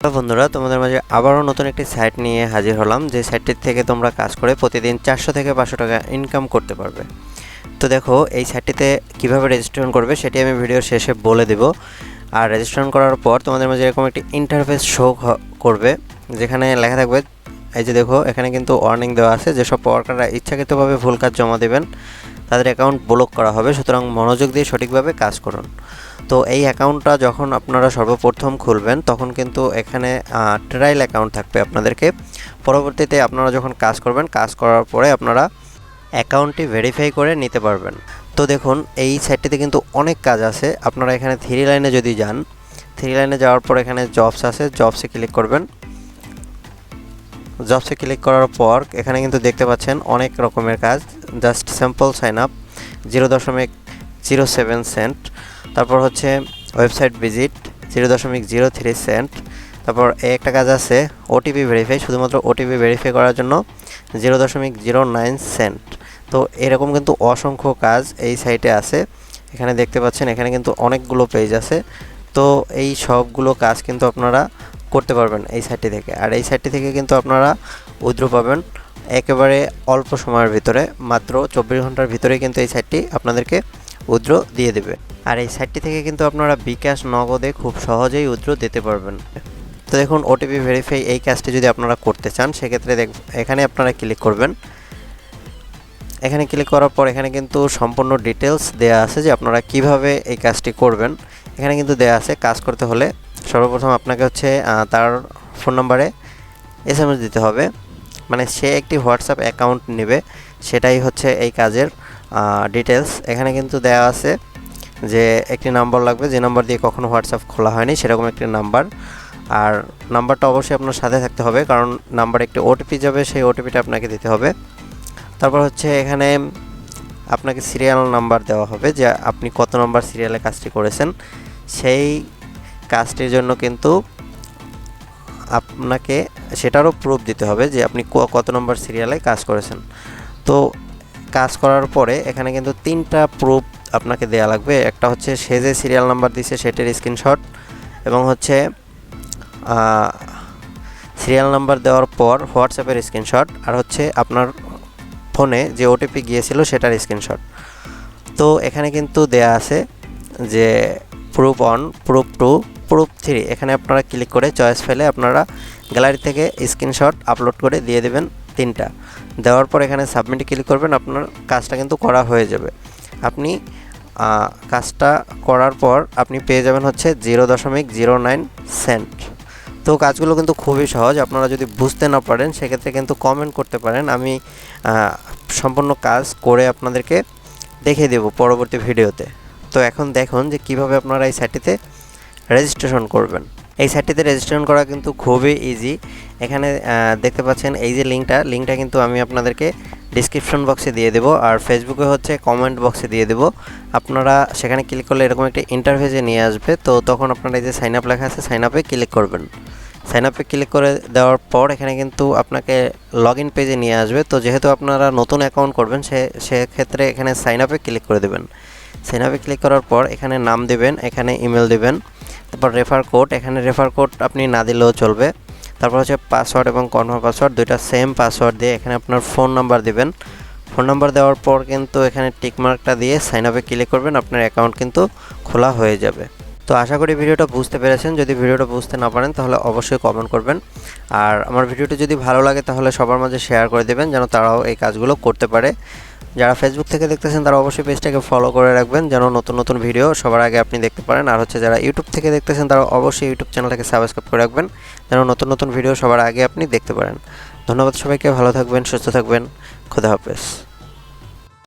Hello বন্ধুরা, তোমাদের মাঝে আবারও নতুন একটি সাইট নিয়ে হাজির হলাম। যে সাইটটির থেকে তোমরা কাজ করে প্রতিদিন চারশো থেকে পাঁচশো টাকা ইনকাম করতে পারবে। তো দেখো, এই সাইটটিতে কীভাবে রেজিস্ট্রেশন করবে সেটি আমি ভিডিওর শেষে বলে দেব। আর রেজিস্ট্রেশন করার পর তোমাদের মাঝে এরকম একটি ইন্টারফেস শো করবে, যেখানে লেখা থাকবে, এই যে দেখো, এখানে কিন্তু ওয়ার্নিং দেওয়া আছে যেসব ওয়ার্কাররা ইচ্ছাকৃতভাবে ভুল কাজ জমা দেবেন। তাদের অ্যাকাউন্ট ব্লক করা হবে, সুতরাং মনোযোগ দিয়ে সঠিকভাবে কাজ করুন। তো এই অ্যাকাউন্টটা যখন আপনারা সর্বপ্রথম খুলবেন, তখন কিন্তু এখানে ট্রায়াল অ্যাকাউন্ট থাকবে আপনাদেরকে। পরবর্তীতে আপনারা যখন কাজ করবেন, কাজ করার পরে আপনারা অ্যাকাউন্টটি ভেরিফাই করে নিতে পারবেন। তো দেখুন, এই সাইটটিতে কিন্তু অনেক কাজ আছে। আপনারা এখানে থ্রি লাইনে যদি যান থ্রি লাইনে যাওয়ার পর এখানে জবস আছে জবসে ক্লিক করবেন। জবসে ক্লিক করার পর এখানে কিন্তু দেখতে পাচ্ছেন অনেক রকমের কাজ। Just sample sign up, zero দশমিক জিরো সেভেন সেন্ট। তারপর হচ্ছে ওয়েবসাইট ভিজিট, জিরো দশমিক জিরো থ্রি সেন্ট। তারপর একটা কাজ আছে ওটিপি ভেরিফাই শুধুমাত্র ওটিপি ভেরিফাই করার জন্য জিরো দশমিক জিরো নাইন সেন্ট। তো এরকম কিন্তু অসংখ্য কাজ এই সাইটে আছে। এখানে দেখতে পাচ্ছেন, এখানে কিন্তু অনেকগুলো পেজ আছে। তো এই সবগুলো কাজ কিন্তু আপনারা করতে পারবেন এই সাইটটি থেকে। আর এই সাইটটি থেকে কিন্তু আপনারা উইথড্র পাবেন। একেবারে অল্প সময়ের ভিতরে, মাত্র চব্বিশ ঘণ্টার ভিতরে কিন্তু এই সাইটটি আপনাদেরকে উইথড্র দিয়ে দেবে। আর এই সাইটটি থেকে কিন্তু আপনারা বিকাশ নগদে খুব সহজেই উইথড্র দিতে পারবেন। তো দেখুন ওটিপি ভেরিফাই এই কাজটি যদি আপনারা করতে চান, সেক্ষেত্রে এখানে আপনারা ক্লিক করবেন। এখানে ক্লিক করার পর এখানে কিন্তু সম্পূর্ণ ডিটেলস দেয়া আছে যে আপনারা কীভাবে এই কাজটি করবেন। এখানে কিন্তু দেয়া আছে কাজ করতে হলে সর্বপ্রথম আপনাকে হচ্ছে তার ফোন নাম্বারে এস দিতে হবে। মানে সে একটি হোয়াটসঅ্যাপ অ্যাকাউন্ট নেবে, সেটাই হচ্ছে এই কাজের ডিটেলস এখানে কিন্তু দেওয়া আছে যে একটি নাম্বার লাগবে, যে নাম্বার দিয়ে কখনো হোয়াটসঅ্যাপ খোলা হয়নি, সেরকম একটি নাম্বার। আর নাম্বারটা অবশ্যই আপনার সাথে থাকতে হবে, কারণ নাম্বার একটি ওটিপি যাবে, সেই ওটিপিটা আপনাকে দিতে হবে। তারপর হচ্ছে এখানে আপনাকে সিরিয়াল নাম্বার দেওয়া হবে, যে আপনি কত নম্বর সিরিয়ালে কাজটি করেছেন। সেই কাজটির জন্য কিন্তু আপনাকে সেটারও প্রুফ দিতে হবে যে আপনি কত নম্বর সিরিয়ালে কাজ করেছেন। তো কাজ করার পরে এখানে কিন্তু তিনটা প্রুফ আপনাকে দেয়া লাগবে। একটা হচ্ছে সে যে সিরিয়াল নাম্বার দিছে সেটার স্ক্রিনশট এবং হচ্ছে সিরিয়াল নাম্বার দেওয়ার পর হোয়াটসঅ্যাপের স্ক্রিনশট আর হচ্ছে আপনার ফোনে যে ওটিপি গিয়েছিল সেটার স্ক্রিনশট তো এখানে কিন্তু দেয়া আছে যে proof one proof two proof three এখানে আপনারা ক্লিক করে চয়েস ফেলে আপনারা গ্যালারি থেকে স্ক্রিনশট আপলোড করে দিয়ে দেবেন তিনটা। দেওয়ার পর এখানে সাবমিটে ক্লিক করবেন, আপনার কাজটা কিন্তু করা হয়ে যাবে। আপনি কাজটা করার পর আপনি পেয়ে যাবেন হচ্ছে জিরো দশমিক জিরো নাইন সেন্ট। তো কাজগুলো কিন্তু খুবই সহজ, আপনারা যদি বুঝতে না পারেন সেক্ষেত্রে কিন্তু কমেন্ট করতে পারেন। আমি সম্পূর্ণ কাজ করে আপনাদেরকে দেখিয়ে দেব পরবর্তী ভিডিওতে। তো এখন দেখুন যে কীভাবে আপনারা এই সাইটটিতে রেজিস্ট্রেশন করবেন। এই সাইটটিতে রেজিস্ট্রেশন করা কিন্তু খুবই ইজি এখানে দেখতে পাচ্ছেন এই যে লিঙ্কটা লিঙ্কটা কিন্তু আমি আপনাদেরকে ডিসক্রিপশন বক্সে দিয়ে দেবো আর ফেসবুকে হচ্ছে কমেন্ট বক্সে দিয়ে দেবো। আপনারা সেখানে ক্লিক করলে এরকম একটা ইন্টারফেসে নিয়ে আসবে। তো তখন আপনারা এই যে সাইন আপ লেখা আছে সাইন আপে ক্লিক করবেন। সাইন আপে ক্লিক করে দেওয়ার পর এখানে কিন্তু আপনাকে লগ ইন পেজে নিয়ে আসবে। তো যেহেতু আপনারা নতুন অ্যাকাউন্ট করবেন, সে, সেক্ষেত্রে এখানে সাইন আপে ক্লিক করে দেবেন। সাইন আপে ক্লিক করার পর এখানে নাম দেবেন, এখানে ইমেল দেবেন। তারপর রেফার কোড এখানে রেফার কোড আপনি না দিলেও চলবে। তারপর হচ্ছে পাসওয়ার্ড এবং কনফার্ম পাসওয়ার্ড দুইটা সেম পাসওয়ার্ড দিয়ে এখানে আপনার ফোন নাম্বার দিবেন। ফোন নাম্বার দেওয়ার পর কিন্তু এখানে টিকমার্কটা দিয়ে সাইন আপে ক্লিক করবেন, আপনার অ্যাকাউন্ট কিন্তু খোলা হয়ে যাবে। তো আশা করি ভিডিওটা বুঝতে পেরেছেন। যদি ভিডিওটা বুঝতে না পারেন, তাহলে অবশ্যই কমেন্ট করবেন। আর আমার ভিডিওটি যদি ভালো লাগে, তাহলে সবার মাঝে শেয়ার করে দেবেন, যেন তারাও এই কাজগুলো করতে পারে। যারা ফেসবুক থেকে দেখতেছেন, তারা অবশ্যই পেজটাকে ফলো করে রাখবেন, যেন নতুন নতুন ভিডিও সবার আগে আপনি দেখতে পারেন। আর হচ্ছে যারা ইউটিউব থেকে দেখতেছেন, তারা অবশ্যই ইউটিউব চ্যানেলটাকে সাবস্ক্রাইব করে রাখবেন, যেন নতুন নতুন ভিডিও সবার আগে আপনি দেখতে পারেন। ধন্যবাদ সবাইকে, ভালো থাকবেন, সুস্থ থাকবেন। খুদা হাফেজ।